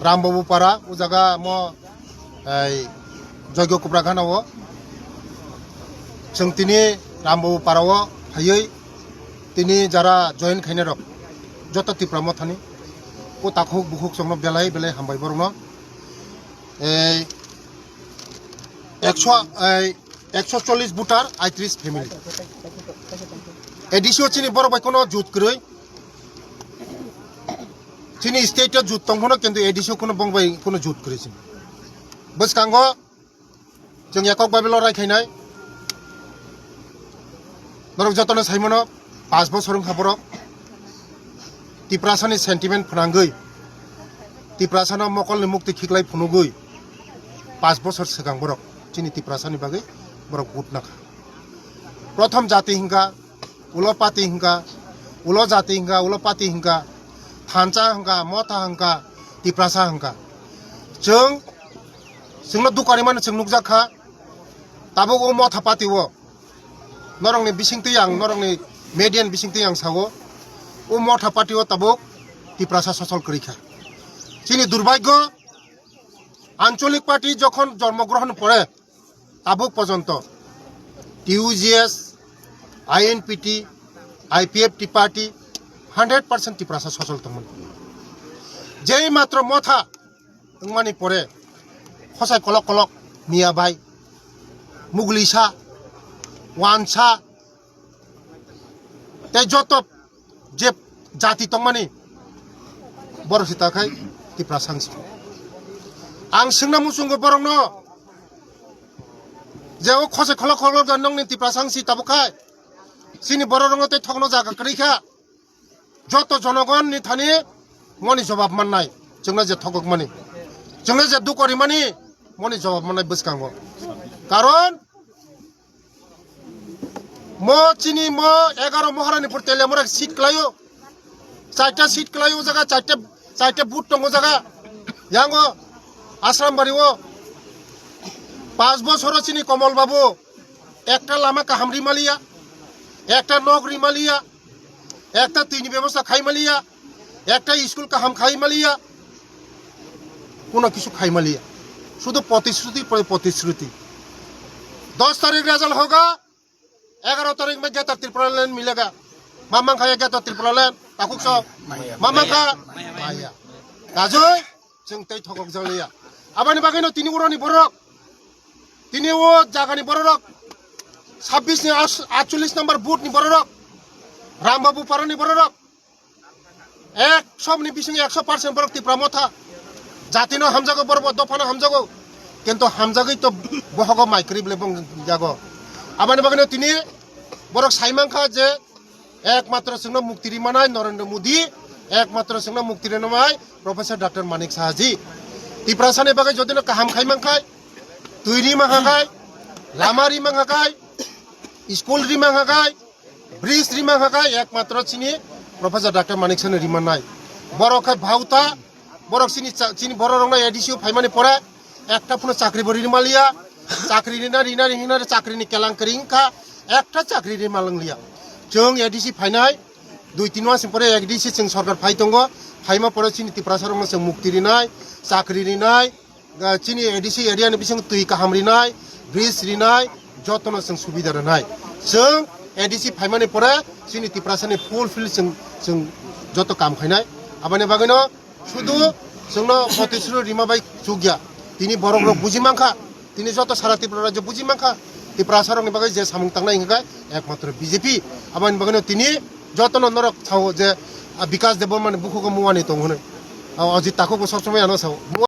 রামবাবু পাড়া ও জায়গা ম যজ্ঞ কুপ্রাখানাও जों তিনি রামবাবু পাড়াও হাইयै তিনি যারা জয়েন খাইনে রক যত টিপ্রা মথানি ও তাকুক বুকুক সংন বেলাই বেলাই হামবাই বরং এই, একশো একশো চল্লিশ বুটার আইত্রিশ ফ্যামিলি এডিসিও চিনি বড় বাই কোনো জুত চিনি স্টেটত জুত তংখন কিন্তু এডিসি কোনো বংবাই কোনো জুত করেছিল বসকাঙ্গ যেন এককভাবে লড়াই খাইনাই নরক যতন সাইমন, পাঁচ বছর খাবর। টিপ্রাসানি সেন্টিমেন্ট ফনাঙ্গই টিপ্রাসানা মকলনি মুক্তি খিকলাই ফুনুগুই পাঁচ বছর সিগাং বরক চিনি টিপ্রাসানি বাকে বরক গুট নাখা। প্রথম জাতি হিংকা উলপাতি হিংকা উল জাতি হিংকা উলপাতি হিংকা 판자 한가 모타 한가 디프라사 한가 정 정로 두가리만 정룩자카 따보고 모타 파티워 너랑네 비싱트 양 너랑네 메디안 비싱트 양 사고 오 모타 파티워 따복 디프라사 সচল করিখা যিনি দুর্ভাগ্য আঞ্চলিক পার্টি যখন জন্মগ্রহণ করে তাবুক পর্যন্ত টিউজিএস INPT IPFT party hundred percent Tripurasa সচল তো যেই মাত্র মথা মানে পরে সচাই কলক কলক, মিয়া ভাই, মুগলি সা ওয়ান সা যত যে জাতি তো মানে বড় সীতাখাই ত্রিপুরা সাংস আং সিংনা মুসুঙ্গ বরং যে ও খসে খলক খলক খল নং ত্রিপুরা সাংসি তাবো খাই সিনি বড় রঙতে ঠকনো জাগা করিখা যত জনগণ নি থানি মনি জবাব মাননাই जोंना जे थगक मानि जोंना जे दुकरि मानि मनि जवाब माननाय बोसखांगो कारण म चिनि म 11 महारानीफोर तेले मोरा सीट क्लायो चारटा सीट क्लायो जगा चारटा चारटा बुट दंगो जगा यांगो आश्रम बारिवो पाँच बছर चिनि कमल बाबू একটা লামা কাহামরি মালিয়া একটা নগরি মালিয়া একটা তিন ব্যবস্থা খাইমালিয়া একটা স্কুল কাহাম খাইমালিয়া কোনো কিছু খাইমালিয়া শুধু প্রতিশ্রুতি পরে প্রতিশ্রুতি दस तारीख रेजल्ट होगा ग्यारह तारीख में गेटर त्रिपुरा लैंड मिलेगा मामा खाया गेटर त्रिपुरा लैंड ताकुक सब मामा खा माया गाजय जों तै थकक जलिया आबानि बागैनो तिनि उरनि बरक तिनि ओ जागानि बरक ছাব্বিশ নি আটচল্লিশ নম্বর বুট নি রামবাবু পারানি বড় এক সবনি বিসঙ্গে একশো পার্সেন্ট বরক টিপ্রা মথা জাতিনো হামজাগো, বড় দফানো হামজাগো। কিন্তু হামজাগৈ তো বহগ মাইক্রি বলে বং জাগ। আবানি বাগানে তিনি বরক সাইমাংখা যে একমাত্র সিংহ মুক্তি রিমানায় নরেন্দ্র মোদী, একমাত্র সিংহ মুক্তি রিমানায় প্রফেসর ডক্টর মানিক সাহাজি। টিপ্রাসানি বাগে যদি কাহাম খাইমাংখাই তুই রিমাংখাই লামা রিমাংখাই স্কুল রিমাংখাই ব্রিজ রিমা খাকাই একমাত্র চিনি। প্রফেসর ডাক্তার মানিক সেনের রিমা নাই। বড় খাই ভাউতা বড় চিনি চিনি বড় রংনা এডিসিও ফাইমানি পড়ে। একটা ফোন চাকরি বড়ি মালিয়া চাকরি রিনা রিনা রিহিনার চাকরিনি কেলাঙ্কারি ইংখা। একটা চাকরি মালাংলিয়া जों एडिसि फाइनाय दुइ तिन माससिम परे एडिसि जों सरकार ফাই दङ ফাইমা परे চিনি तिप्रासार जों मुक्ति মুক্তি साख्रि रिनाय রিনাই एडिसि एरियानि बिसों तुइ काहाम रिनाय ब्रिज रिनाय जतन जों सुबिदा रिनाय जों এডিসি फाइमानिफोरा পরে टिप्रासानि फुल फिल्ड যত কাম जत' काम खायनाय आबानि बागैनो শুধু जोंनो प्रतिश्रु रिमाबाई जुगिया বড় বরং বুঝিমাংখা, তিনি যত সারা ত্রিপুরা রাজ্য বুঝিমাংখা ত্রিপুরা সারকনি বাকি যে সামুং তাংনা ইংকা একমাত্র বিজেপি। আবার বাগানে, তিনি যত নন্দরক থাও যে বিকাশ দেব মানে বুকুকে মুয়ানি তো হনে অজিত তাকে সবসময় আনো চাও।